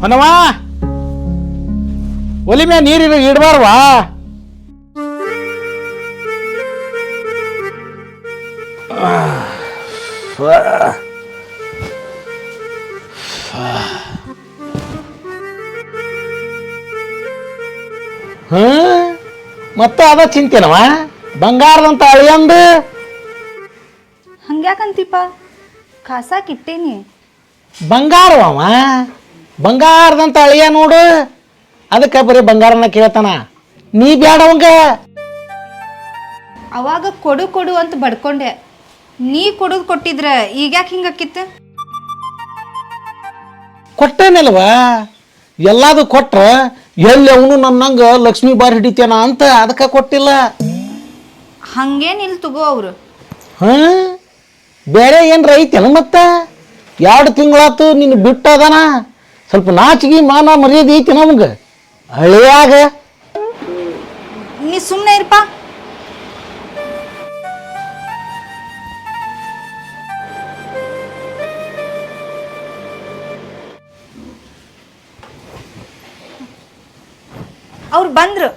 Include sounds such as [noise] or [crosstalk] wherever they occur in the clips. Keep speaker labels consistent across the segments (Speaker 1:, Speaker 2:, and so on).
Speaker 1: ಹೊನವ ಒಲಿ ಮ್ಯಾಗ ನೀರು ಇಡಬಾರ್ವಾ ಮತ್ತೆ ಅದ ಚಿಂತೆನವ? ಬಂಗಾರದಂತ ಅಳಿಯಂದು
Speaker 2: ಹಂಗ್ಯಾಕಂತೀಪ ಕಾಸಾಕ್ ಇಟ್ಟೇನಿ.
Speaker 1: ಬಂಗಾರವವ ಬಂಗಾರದಂತ ಅಳಿಯ ನೋಡು. ಅದಕ್ಕೆ ಬರೀ ಬಂಗಾರನ ಕೇಳ್ತಾನ. ನೀ ಬ್ಯಾಡವಂಗ
Speaker 2: ಅವಾಗ. ಕೊಡು ಕೊಡು ಅಂತ ಬಡ್ಕೊಂಡೆ. ನೀ ಕೊಡುದು ಕೊಟ್ಟಿದ್ರ ಈಗ್ಯಾಕೆ ಹಿಂಗಾಕಿತ್ತು
Speaker 1: ಕೊಟ್ಟೇನಲ್ವಾ? ಎಲ್ಲಾದು ಕೊಟ್ರ ಎಲ್ಲಿ ಅವನು ನನ್ನಂಗ ಲಕ್ಷ್ಮಿ ಬಾರಿ ಹಿಡಿತೇನ ಅಂತ ಅದಕ್ಕೆ ಕೊಟ್ಟಿಲ್ಲ.
Speaker 2: ಹಂಗೇನಿಲ್ಲ ತಗೋ ಅವರು.
Speaker 1: ಹಾ? ಬೇರೆ ಏನ್ರ ಐತೇನ ಮತ್ತ? ಎರಡು ತಿಂಗಳಾತು ನಿನ್ನ ಬಿಟ್ಟದನ ಸ್ವಲ್ಪ ನಾಚಿಗೆ ಮಾನ ಮರ್ಯಾದೆ ಐತಿ ನಮ್ಗೆ. ಹಳೆಯಾಗ
Speaker 2: ನೀ ಸುಮ್ಮನೆ ಇರಪ್ಪ ಅವ್ರು ಬಂದ್ರು.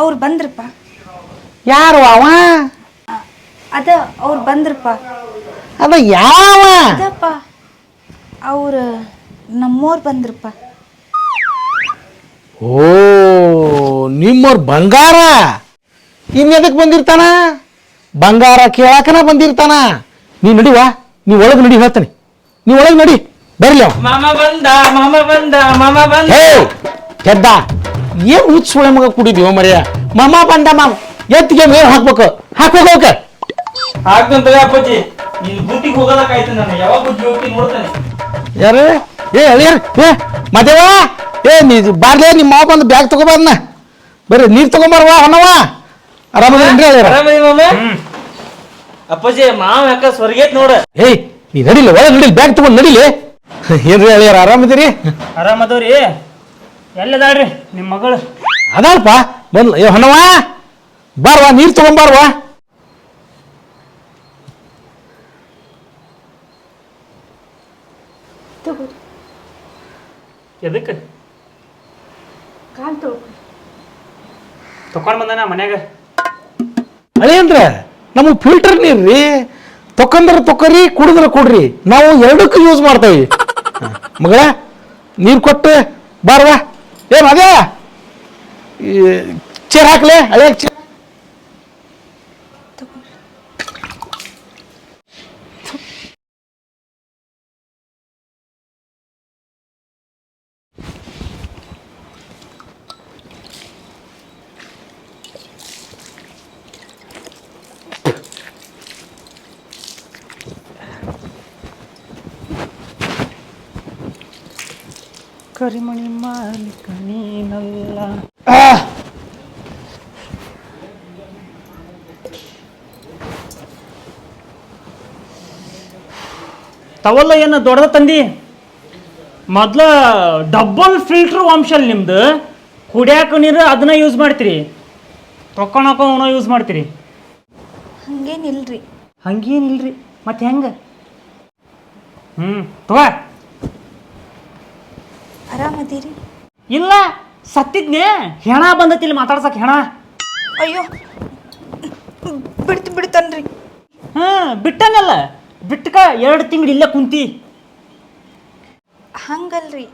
Speaker 2: ಅವ್ರು ಬಂದ್ರಪ್ಪ.
Speaker 1: ಯಾರು ಅವ?
Speaker 2: ಅದ ಅವ್ರು ಬಂದ್ರಪ್ಪ.
Speaker 1: ಅದ ಯಾವ?
Speaker 2: ಅವ್ರ ಅವ್ರು ನಮ್ಮೋರ್ ಬಂದ್ರಪ್ಪ.
Speaker 1: ಓ ನಿಮ್ಮೋರ್ ಬಂಗಾರ? ಇನ್ನೆದಕ್ಕೆ ಬಂದಿರ್ತಾನ? ಬಂಗಾರ ಕೇಳಾಕನ ಬಂದಿರ್ತಾನ? ನೀ ನಡಿವಾ ನೀ ಒಳಗೆ ನಡಿ ಹೇಳ್ತಾನೆ. ನೀ ಒಳಗೆ ನಡಿ ಬರ್ಲಿ ಅವ
Speaker 3: ಮಾಮ ಬಂದ ಮಾಮ ಬಂದ ಮಾಮ ಬಂದ.
Speaker 1: ಹೇ ಕೆದ್ದ ಏನ್ ಹುಚ್ಚ ಸುಳೆ ಮಗ ಕುಡಿದಿವ ಮರ್ಯ? ಮಾಮ ಬಂದ ಮಾಮ. ಎತ್ತಿಗೆ ಮೇಲ್ ಹಾಕ್ಬೇಕು. ಹಾಕ್ಬೇಕು ಅವಕ್ಕೆ
Speaker 3: ಆಗ್ತಂತ ಅಪ್ಪಾಜಿ. ನೀನ್ ಬುಟ್ಟಿಗೆ ಹೋಗೋದಕ್ಕಾಯ್ತು ನಾನು ಯಾವಾಗ ಬುಟ್ಟಿಗೆ ನೋಡ್ತಾನೆ.
Speaker 1: ಯಾರು? ಏ ಅಳಿಯರ್ ಏ ಮದೇವ ಏ ನೀ ಬಾರ್ಲೇ ನಿಮ್ಮ ಮಾವ ಬಂದು ಬ್ಯಾಗ್ ತಗೋಬಾರ್ನ. ಬರ್ರಿ ನೀರು ತಗೊಂಬರ್ವ ಹೊನ್ನವ ಆರಾಮದೇನ್ರಿ ಅಳಿಯರ
Speaker 3: ಆರಾಮದಿ ಮಾಮ? ಅಪ್ಪಾಜಿ ಮಾವ ಯಾಕ ಸ್ವರ್ಗೇತ್ ನೋಡ.
Speaker 1: ಏಯ್ ನೀ ನಡಿಲಿ ಒಳಗೆ ನಡಿಲಿ ಬ್ಯಾಗ್ ತಗೊಂಡು ನಡಿಲಿ. ಏನ್ರಿ ಅಳಿಯರ ಆರಾಮದಿರಿ?
Speaker 3: ಆರಾಮದವ್ರಿ ಎಲ್ಲದಾಳ್ರಿ ನಿಮ್ಮ ಮಗಳು?
Speaker 1: ಅದಲ್ಪ ಬಂದ್ಲ ಏ ಹೊನ್ನವ ಬಾರ್ವಾ ನೀರು ತಗೊಂಬಾರ್ವಾ?
Speaker 3: ಎದಕ್ಕೆ? ತಕೊಂಡ್ ಬಂದಾನ ಮನ್ಯಾಗ?
Speaker 1: ಅಳಿಯಂದ್ರ ನಮಗೆ ಫಿಲ್ಟರ್ ನೀರು ರೀ ತೊಕೊಂಡ್ರೆ ತೊಕೊರಿ ಕುಡಿದ್ರೆ ಕೊಡ್ರಿ ನಾವು ಎರಡಕ್ಕೂ ಯೂಸ್ ಮಾಡ್ತೇವೆ. ಮಗಳ ನೀರು ಕೊಟ್ಟು ಬಾರ್ವಾ ಏನು ಅದೇ ಚೇರ್ ಹಾಕ್ಲೆ ಅದೇ ಚೇರ್
Speaker 3: ಕರಿಮಣಿ ಮಾಲಿಕ ನೀನಲ್ಲ. ತವಲ್ಲ ಏನು ದೊಡ್ಡದ ತಂದಿ? ಮೊದ್ಲ ಡಬಲ್ ಫಿಲ್ಟರ್ ವಂಶಲ್ ನಿಮ್ದು. ಕುಡಿಯಾಕ ನೀರು ಅದನ್ನ ಯೂಸ್ ಮಾಡ್ತೀರಿ. ತೊಕೊಳಕ ಅವನ ಯೂಸ್ ಮಾಡ್ತೀರಿ.
Speaker 2: ಹಂಗೇನಿಲ್ರಿ.
Speaker 3: ಹಂಗೇನಿಲ್ರಿ. ಮತ್ತೆ ಹೆಂಗೆ? ಹ್ಞೂ ತಗೋ.
Speaker 2: ಆರಾಮದೀರಿ?
Speaker 3: ಇಲ್ಲ ಸತ್ತಿದ್ನೆ. ಹೆಣ ಬಂದತಿಲ್ಲಿ ಮಾತಾಡ್ಸಕ್ ಹೆಣ.
Speaker 2: ಅಯ್ಯೋ ಬಿಡ್ತು ಬಿಡ್ತನ್ರಿ.
Speaker 3: ಹಾ ಬಿಟ್ಟನಲ್ಲ. ಬಿಟ್ಟಕ ಎರಡು ತಿಂಗಳು ಇಲ್ಲೇ ಕುಂತಿ.
Speaker 2: ಹಂಗಲ್ರಿ.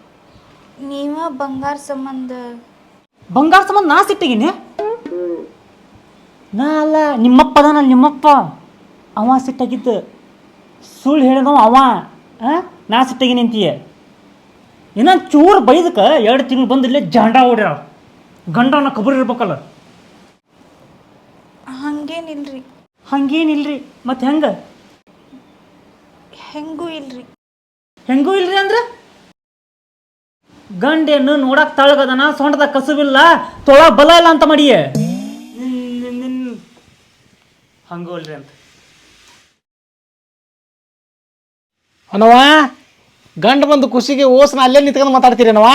Speaker 2: ನೀವ ಬಂಗಾರ ಸಂಬಂಧ.
Speaker 3: ಬಂಗಾರ ಸಂಬಂಧ ನಾ ಸಿಟ್ಟಿಗಿನಿ? ನಾ ಅಲ್ಲ ನಿಮ್ಮಪ್ಪ ಅದಾನ ನಿಮ್ಮಪ್ಪ. ಅವ ಸಿಟ್ಟಾಗಿದ್ದು. ಸುಳ್ಳು ಹೇಳಿದವ ಅವ? ನಾ ಸಿಟ್ಟಾಗಿನಿ ನಿಂತೀಯ ಇನ್ನೊಂದು ಚೂರು ಬೈದಕ್ಕ ಎರಡು ತಿಂಗಳು ಬಂದು ಇಲ್ಲೇ ಜಾಂಡ ಓಡ್ಯಾರ ಗಂಡನ ಕಬರಿ ಇರ್ಬೇಕಲ್ಲ.
Speaker 2: ಹಂಗೇನಿಲ್ರಿ.
Speaker 3: ಹಂಗೇನಿಲ್ರಿ. ಮತ್ತೆ ಹೆಂಗ?
Speaker 2: ಹೆಂಗೂ ಇಲ್ರಿ.
Speaker 3: ಹೆಂಗೂ ಇಲ್ರಿ ಅಂದ್ರ? ಗಂಡೇನು ನೋಡಕ್ ತಳಗದನ ಸೊಂಟದ ಕಸುವಿಲ್ಲ ತೊಳ ಬಲ ಇಲ್ಲ ಅಂತ ಮಾಡಿಯೇ? ಹಂಗೂ ಇಲ್ರಿ ಅಂತ.
Speaker 1: ಅನ್ನವ ಗಂಡ ಬಂದು ಖುಷಿಗೆ ಓಸ್ನ ಅಲ್ಲೇ ನಿಂತ್ಕೊಂಡು ಮಾತಾಡ್ತೀರೇನವ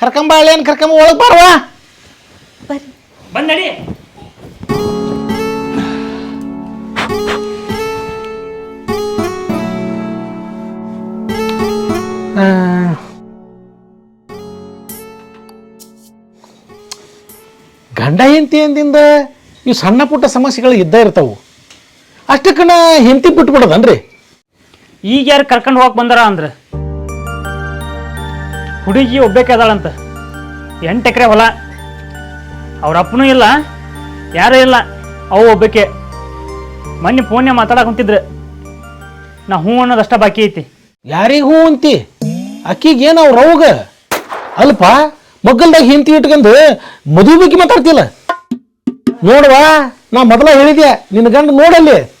Speaker 1: ಕರ್ಕಂಬ ಅಲ್ಲೇನು ಕರ್ಕಂಬ ಒಳಗೆ ಬಾರವಾ
Speaker 2: ಬರ್ರಿ.
Speaker 3: ಬಂದ್ ನಡಿ.
Speaker 1: ಗಂಡ ಹೆಂಡತಿ ಅಂದಿಂದ ಇವು ಸಣ್ಣ ಪುಟ್ಟ ಸಮಸ್ಯೆಗಳು ಇದ್ದೇ ಇರ್ತಾವು. ಅಷ್ಟಕ್ಕನ ಹೆಂಡತಿ ಬಿಟ್ಬಿಡೋದನ್ರಿ?
Speaker 3: ಈಗ ಯಾರು ಕರ್ಕೊಂಡು ಹೋಗಕ್ ಬಂದಾರ ಅಂದ್ರೆ? ಹುಡುಗಿ ಒಬ್ಬೇಕಾದಾಳಂತ ಎಂಟು ಎಕರೆ ಹೊಲ. ಅವ್ರ ಅಪ್ಪನೂ ಇಲ್ಲ, ಯಾರೂ ಇಲ್ಲ. ಅವು ಒಬ್ಬಕ್ಕೆ ಮೊನ್ನೆ ಫೋನ್ಯ ಮಾತಾಡಕ್ ಕುಂತಿದ್ರೆ ನಾ ಹ್ಞೂ ಅನ್ನೋದಷ್ಟ ಬಾಕಿ ಐತಿ.
Speaker 1: ಯಾರಿಗೂ ಹೂ ಅಂತಿ? ಅಕ್ಕಿಗೇನು ಅವ್ರ ಅವಾಗ? ಅಲ್ಪ, ಮಗ್ಗಲ್ದಾಗ ಹಿಂತಿ ಇಟ್ಕೊಂಡು ಮದುವೆ ಬಗ್ಗೆ ಮಾತಾಡ್ತಿಲ್ಲ. ನೋಡ್ವಾ, ನಾ ಮೊದಲ ಹೇಳಿದೆ ನಿನ್ನ ಗಂಡ ನೋಡಲ್ಲಿ.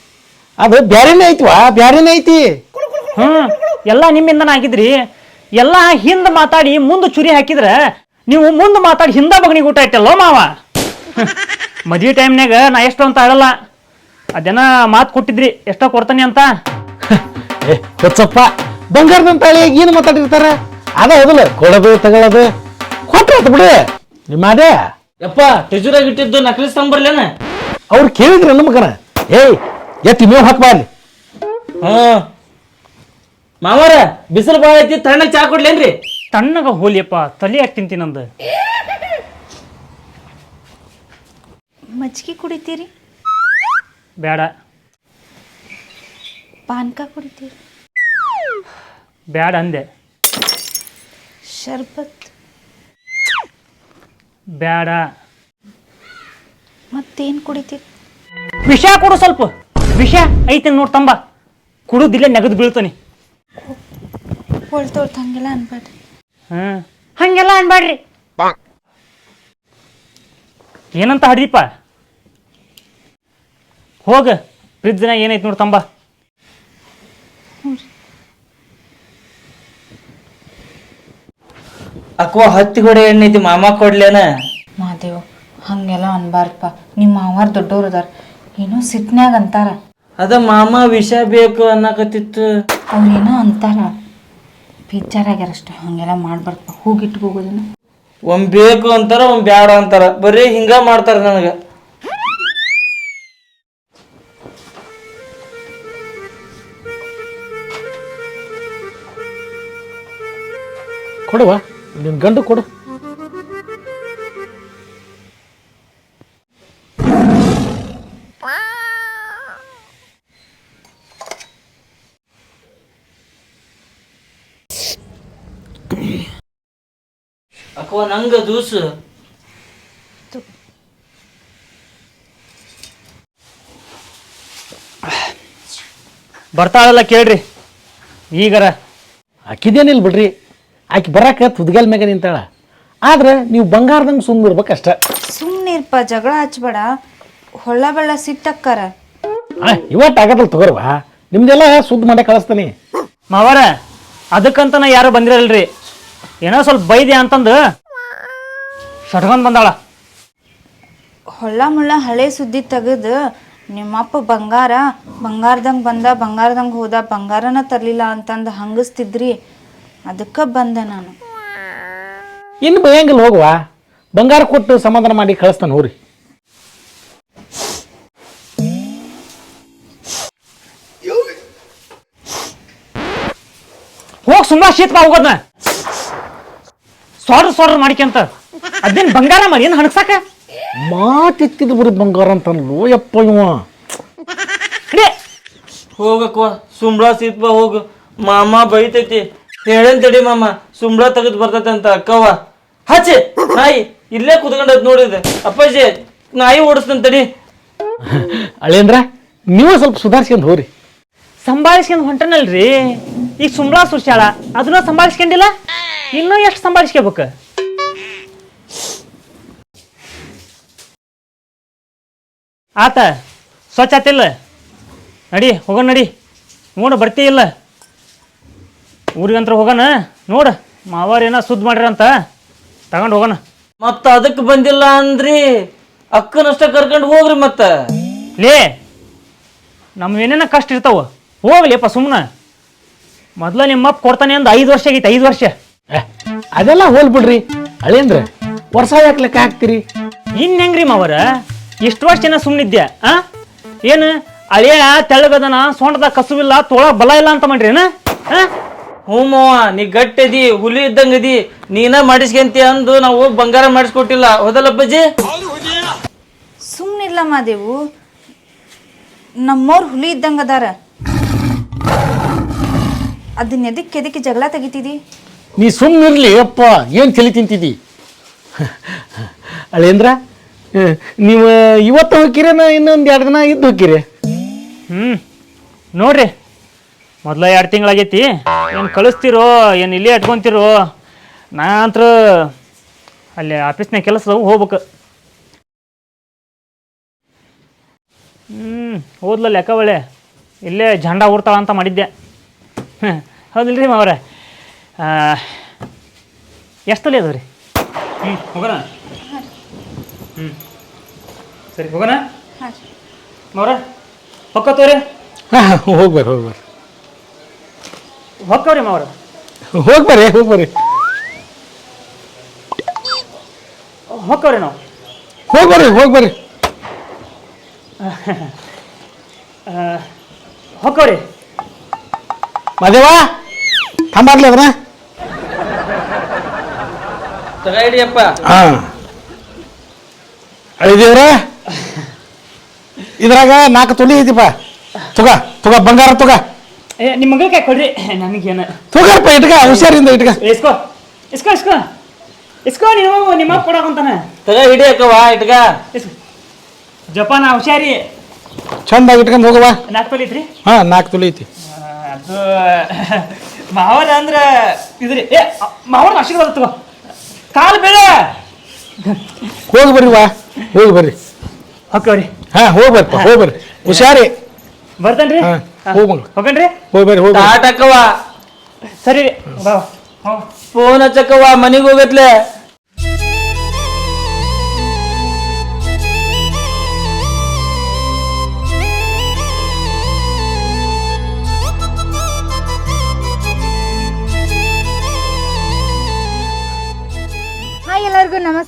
Speaker 1: ಅದು ಬ್ಯಾರೇನೇ ಐತಿವಾ, ಬ್ಯಾರೇನೇ ಐತಿ.
Speaker 3: ಹ್ಞೂ ಎಲ್ಲ ನಿಮ್ಮಿಂದನ ಆಗಿದ್ರಿ. ಎಲ್ಲ ಹಿಂದೆ ಮಾತಾಡಿ ಮುಂದೆ ಚುರಿ ಹಾಕಿದ್ರೆ ನೀವು ಮುಂದೆ ಮಾತಾಡಿ ಹಿಂದ ಮಗನಿಗೆ ಊಟ ಇಟ್ಟಲ್ಲೋ ಮಾವ. [laughs] ಮದುವೆ ಟೈಮ್ನಾಗ ನಾ ಎಷ್ಟು ಅಂತ ಹೇಳಲ್ಲ. ಅದೇನ ಮಾತು ಕೊಟ್ಟಿದ್ರಿ ಎಷ್ಟೋ ಕೊಡ್ತಾನೆ ಅಂತ. [laughs]
Speaker 1: ಏ ಹೊಚ್ಚಪ್ಪ ಬಂಗಾರದಂತ ಹೇಳಿ ಏನು ಮಾತಾಡಿರ್ತಾರ? ಅದ ಹೌದಲ್ಲ ಕೊಡೋದು ತಗೊಳ್ಳೋದು ಕೊಟ್ರೆ ಬಿಡಿ ಬಿಡು. ನಿಮ್ಮ ಅದೇ.
Speaker 4: ಯಪ್ಪ ಟೆಜುರಾಗಿ ಇಟ್ಟಿದ್ದು ನಕಲಿ ತಂಬರ್ಲೇನ
Speaker 1: ಅವ್ರು ಕೇಳಿದ್ರೆ ನಮ್ಮ ಕಣ ಏಯ್ ಎತ್ತಿ ಮೇವ್ ಹಾಕ್ಬಾ ಅಲ್ಲಿ
Speaker 4: ಮಾವಾರ ಬಿಸಿಲು ಬಾಳ ಐತಿ ತಣ್ಣಗೆ ಚಾ ಕೊಡ್ಲೇನ್ರಿ?
Speaker 3: ತಣ್ಣಗ ಹೋಲಿಯಪ್ಪ ತಲೆ ಯಾಕೆ ತಿಂತೀನ
Speaker 2: ಮಜ್ಜಿಗೆ ಕುಡಿತೀರಿ?
Speaker 3: ಬೇಡ.
Speaker 2: ಪಾನಕ ಕುಡಿತೀರಿ?
Speaker 3: ಬೇಡ ಅಂದೆ.
Speaker 2: ಶರ್ಬತ್?
Speaker 3: ಬೇಡ.
Speaker 2: ಮತ್ತೇನು ಕುಡಿತೀರಿ?
Speaker 3: ವಿಷ ಕೊಡು ಸ್ವಲ್ಪ. ವಿಷ ಐತೆ ನೋಡ್ತಂಬ ಕುಡುದಿಲ್ಲ ನೆಗದು ಬೀಳ್ತಾನೆ.
Speaker 2: ಹೊಳ್ತೋಳ್ತ ಹಂಗೆಲ್ಲ ಅನ್ಬೇಡ್ರಿ.
Speaker 3: ಹ್ಮ್ ಹಂಗೆಲ್ಲ ಅನ್ಬೇಡ್ರಿ. ಏನಂತ ಹಡ್ರಿಪ್ಪ? ಹೋಗ. ಫ್ರಿಜ್ನಾಗ ಏನೈತೆ ನೋಡ್ ತಂಬ.
Speaker 4: ಅಕ್ವ ಹತ್ತಿ ಐತಿ ಮಾಮ ಕೊಡ್ಲೇನ?
Speaker 2: ಮಾದೇವ್ ಹಂಗೆಲ್ಲ ಅನ್ಬಾರ್ದಪ್ಪ. ನಿಮ್ಮ ಮಾವಾರ್ ದೊಡ್ಡವ್ರು ಅದಾರ. ಏನೋ ಸಿಟ್ನ್ಯಾಗ ಅಂತಾರ.
Speaker 4: ಅದ ಮಾಮ ವಿಷ ಬೇಕು ಅನ್ನಕತ್ತಿತ್ತು.
Speaker 2: ಅವ್ರೇನೋ ಅಂತಾರ. ಬೇಜಾರಾಗ್ಯಾರಷ್ಟ ಹಂಗೆಲ್ಲ ಮಾಡ್ಬಾರ್ದು. ಹೋಗಿಟ್ಟು ಹೋಗೋದನ್ನ.
Speaker 4: ಒಮ್ಮೆ ಬೇಕು ಅಂತಾರ ಒಮ್ ಬ್ಯಾಡ ಅಂತಾರ. ಬರೀ ಹಿಂಗ ಮಾಡ್ತಾರ ನನಗ.
Speaker 1: ಕೊಡುವ ನಿನ್ ಗಂಡು ಕೊಡು.
Speaker 4: ಅಕ್ವ ನಂಗ ದೂಸು
Speaker 3: ಬರ್ತಾಳಲ್ಲ ಕೇಳ್ರಿ. ಈಗರ.
Speaker 1: ಆಕಿದೇನಿಲ್ಲ ಬಿಡ್ರಿ. ಆಕಿ ಬರಾಕ ತುದ್ಗಾಲ್ ಮ್ಯಾಗ ನಿಂತಾಳ. ಆದ್ರೆ ನೀವು ಬಂಗಾರದಂಗೆ ಸುಮ್ಮನಿರ್ಬೇಕಷ್ಟ
Speaker 2: ಸುಮ್ಮನಿರ್ಪ ಜಗಳ ಹಚ್ಬೇಡ. ಹೊಳ್ಳ ಬೆಳ್ಳ ಸಿಟ್ಟಕ್ಕಾರ.
Speaker 1: ಇವತ್ತು ಆಗದಲ್ಲ ತಗೋರ್ವಾ. ನಿಮ್ದೆಲ್ಲ ಸುದ್ದಿ ಮಾಡೇ ಕಳಿಸ್ತಾನೆ.
Speaker 3: ಮಾವಾರ ಅದಕ್ಕಂತ ನಾ ಯಾರು ಬಂದಿರಲ್ರಿ? ಏನೋ ಸ್ವಲ್ಪ ಬೈದೆ ಅಂತಂದು. ಸಟ್ಕೊಂಡ್ ಬಂದಾಳ.
Speaker 2: ಹೊಳ್ಳ ಮುಳ್ಳ ಹಳೆ ಸುದ್ದಿ ತೆಗೆದು ನಿಮ್ಮಪ್ಪ ಬಂಗಾರ ಬಂಗಾರದಂಗೆ ಬಂದ ಬಂಗಾರದಂಗೆ ಹೋದ ಬಂಗಾರನ ತರಲಿಲ್ಲ ಅಂತಂದು ಹಂಗಸ್ತಿದ್ರಿ. ಅದಕ್ಕ ಬಂದೆ ನಾನು.
Speaker 1: ಇನ್ನು ಬೈಯಂಗಿಲ್ಲ ಹೋಗುವ. ಬಂಗಾರ ಕೊಟ್ಟು ಸಮಾಧಾನ ಮಾಡಿ ಕಳಿಸ್ತಾನೆ ಹೋರಿ
Speaker 3: ಹೋಗ್ ಸುಮ್ಮಾ ಶೀತ ಹೋಗೋದ್ನ. ಸೊಡ್ರ ಸೊರ್ ಮಾಡ್ಕೊಂತ. ಅದೇನ್ ಬಂಗಾರ ಮಾಡಿ ಏನ್ ಹಣಸಾಕ?
Speaker 1: ಮಾತಿಕ್ಕಿದ ಬರೀ ಬಂಗಾರ ಅಂತ ಯಪ್ಪ ಇವ.
Speaker 4: ಹೋಗಕ್ವ ಸುಂಬಳ ಸೀತ್ಬಾ ಹೋಗು. ಮಾಮ ಬೈತೈತಿ. ಹೇಳೇನ್ ತಡಿ ಮಾಮ ಸುಂಬಳ ತೆಗೆದು ಬರ್ತೈತೆ ಅಂತ ಅಕ್ಕವ್ವ ಹಚ್ಚಿ ನಾಯಿ ಇಲ್ಲೇ ಕುತ್ಕೊಂಡದ್ ನೋಡಿದೆ ಅಪ್ಪಾಜಿ ನಾಯಿ ಓಡಿಸ್ತಂತ ತಡಿ.
Speaker 1: ಅಳೇಂದ್ರ ನೀವು ಸ್ವಲ್ಪ ಸುಧಾರಿಸ್ಕೊಂಡು ಹೋರಿ
Speaker 3: ಸಂಭಾಳಿಸ್ಕೊಂಡ್ ಹೊಂಟನಲ್ರಿ. ಈಗ ಸುಂಬಳ ಸುರ್ಸ್ಯಾಳ ಅದನ್ನ ಸಂಭಾಳಿಸ್ಕೊಂಡಿಲ್ಲ? ಇನ್ನೂ ಎಷ್ಟು ಸಂಭಾಳಿಸ್ಕೋಬೇಕು ಆತ ಸ್ವಚ್ಛ ಆತಿಲ್ಲ ನಡಿ ಹೋಗೋಣ ನಡಿ. ನೋಡು ಬರ್ತೀ ಇಲ್ಲ. ಊರಿಗಂತ್ರ ಹೋಗೋಣ ನೋಡು. ಮಾವಾರೇನ ಸುದ್ದಿ ಮಾಡ್ಯಾರಂತ. ತಗೊಂಡು ಹೋಗೋಣ.
Speaker 4: ಮತ್ತ ಅದಕ್ಕೆ ಬಂದಿಲ್ಲ ಅಂದ್ರಿ. ಅಕ್ಕನಷ್ಟ ಕರ್ಕೊಂಡು ಹೋಗ್ರಿ ಮತ್ತ.
Speaker 3: ಲೇ ನಮ್ಮ ಏನೇನ ಕಷ್ಟ ಇರ್ತಾವ. ಹೋಗ್ಲಿಪ್ಪ ಸುಮ್ಮನೆ ಮೊದ್ಲ ನಿಮ್ಮಪ್ಪ ಕೊಡ್ತಾನೆ ಅಂದ ಐದು ವರ್ಷ ಆಗೈತೆ ಐದು ವರ್ಷ.
Speaker 1: ಅದೆಲ್ಲ ಹೋಲ್ ಬಿಡ್ರಿ. ಅಳೇಂದ್ರ ವರ್ಷ ಯಾಕೆ ಲೆಕ್ಕ ಹಾಕ್ತಿರಿ?
Speaker 3: ಇನ್ ಹೆಂಗ್ರಿ ಮಾವರ? ಇಷ್ಟು ವರ್ಷ ಜನ ಸುಮ್ಮನಿದ್ಯಾ ಆ? ಏನು ಅಳಿಯ ತೆಳ್ಳಗದನ ಸೊಂಟದ ಕಸುವಿಲ್ಲ ತೋಳ ಬಲ ಇಲ್ಲ ಅಂತ ಮಾಡ್ರಿ ಏನ?
Speaker 4: ಹ್ಞೂ ಮಾವ ನೀ ಗಟ್ಟದಿ ಹುಲಿ ಇದ್ದಂಗದಿ ನೀನ ಮಾಡಿಸ್ಕೊಂತಿ ಅಂದು ನಾವು ಬಂಗಾರ ಮಾಡಿಸ್ಕೊಟ್ಟಿಲ್ಲ ಹೋದಲ್ಲ ಅಪ್ಪಾಜಿ?
Speaker 2: ಸುಮ್ಮನಿಲ್ಲ ಮಾದೇವು. ನಮ್ಮೋರ್ ಹುಲಿ ಇದ್ದಂಗೆ ಅದಾರ. ಅದನ್ನ ಎದಕ್ಕೆ ಎದಕ್ಕೆ ಜಗಳ ತೆಗಿತಿದಿ?
Speaker 1: ನೀ ಸುಮ್ಮನಿರ್ಲಿ ಅಪ್ಪ ಏನು ತಲೆ ತಿಂತಿದ್ದಿ ಅಳೇಂದ್ರ ನೀವು ಇವತ್ತು ಹೋಗಿರೇನ ಇನ್ನೊಂದು ಎರಡು ದಿನ ಇದ್ದು ಹೋಗಿರಿ
Speaker 3: ಹ್ಞೂ ನೋಡ್ರಿ ಮೊದಲ ಎರಡು ತಿಂಗಳಾಗೈತಿ. ಏನು ಕಳಿಸ್ತಿರೋ ಏನು ಇಲ್ಲೇ ಇಟ್ಕೊಂತಿರೋ ನಾ ಅಂತ ಅಲ್ಲಿ ಆಫೀಸ್ನಾಗ ಕೆಲಸ ಹೋಗ್ಬೇಕು. ಹ್ಞೂ ಓದ್ಲ ಲೆಕ್ಕ ಒಳ್ಳೆ ಇಲ್ಲೇ ಜಂಡ ಊರ್ತಾಳ ಅಂತ ಮಾಡಿದ್ದೆ. ಹ್ಮ್. ಹೌದಿಲ್ರಿ ಮಾವ್ರೆ? ಎಷ್ಟು ತಲೆ ಅದಾವ ರೀ ಹ್ಞೂ ಹೋಗೋಣ ಹ್ಞೂ ಸರಿ ಹೋಗೋಣ? ಮಾವ್ರ ಹೊಕ್ಕತ್ತವ್ರಿ
Speaker 1: ಹಾಂ ಹೋಗ್ಬರ್ರಿ ಹೋಗ್ಬರ್ರಿ
Speaker 3: ಹೊಕ್ಕವ್ರಿ ಮಾವ್ರ.
Speaker 1: ಹೋಗ್ಬರ್ರಿ ಹೋಗ್ಬರ್ರಿ.
Speaker 3: ಹೊಕ್ಕವ್ರಿ ನಾವು.
Speaker 1: ಹೋಗ್ಬರ್ರಿ ಹೋಗ್ಬರ್ರಿ.
Speaker 3: ಹೊಕ್ಕವ್ರಿ
Speaker 1: ಮದೇವ? ತಂಬಾರ್ಲಿ
Speaker 4: ಹಿಡಿಯಪ್ಪ
Speaker 1: ಹಾಂ. ಅಳಿದೇವ್ರ? ಇದ್ರಾಗ ನಾಲ್ಕು ತುಳಿ ಐತಿಪ್ಪ. ತುಗ ತುಗ ಬಂಗಾರ ತುಗ.
Speaker 3: ಏ ನಿಮ್ಮ ಕೈ ಕೊಡ್ರಿ. ನನಗೇನು.
Speaker 1: ತುಗಪ್ಪ ಇಟ್ಕ ಹುಷಾರಿಂದ ಇಟ್ಕ.
Speaker 3: ಇಸ್ಕೋ ಇಸ್ಕೋ ಇಸ್ಕೋ. ಇಸ್ಕೋ ನೀವು ನಿಮ್ಮ ಕೊಡಕಂತಾನೆ
Speaker 4: ತಗ ಹಿಡಿಯಕ್ಕವ ಇಟ್ಗ
Speaker 3: ಇಟ್ಕ. ಜಪಾನ ಹುಷಾರಿ.
Speaker 1: ಚಂದಾಗಿ ಇಟ್ಕೊಂಡು ಹೋಗವ
Speaker 3: ನಾಲ್ಕು ತೊಲಿ ಐತ್ರಿ?
Speaker 1: ಹಾಂ ನಾಲ್ಕು ತುಳಿ ಐತಿ.
Speaker 3: ಅದು ಮಾವರ ಅಂದ್ರೆ ಇದ್ರಿ. ಏ ಮಾವನ ಆಶೀರ್ವಾದ ತಗೋ. ಕಾಲು ಬೇಳೆ
Speaker 1: ಹೋಗಿ ಬರ್ರಿ ವಾ. ಹೋಗಿ ಬರ್ರಿ.
Speaker 3: ಹೊಕ್ಕವ್ರಿ
Speaker 1: ಹಾಂ ಹೋಗಿ ಬರ್ಪ ಹೋಗಿ ಬರ್ರಿ. ಹುಷಾರಿ.
Speaker 3: ಬರ್ತೇನ್ರಿ?
Speaker 1: ಹಾ, ಹೋಗಿ ಮಗ.
Speaker 3: ಹೋಗನ್ರಿ
Speaker 4: ಹೋಗಿ ಬರ್ರಿ ಹೋಗಿ ಟಾಟಕ್ಕವ
Speaker 3: ಸರಿ ಬಾ.
Speaker 4: ಫೋನ್ ಹಚ್ಚಕ್ಕವ ಮನೆಗೆ ಹೋಗತ್ಲೆ.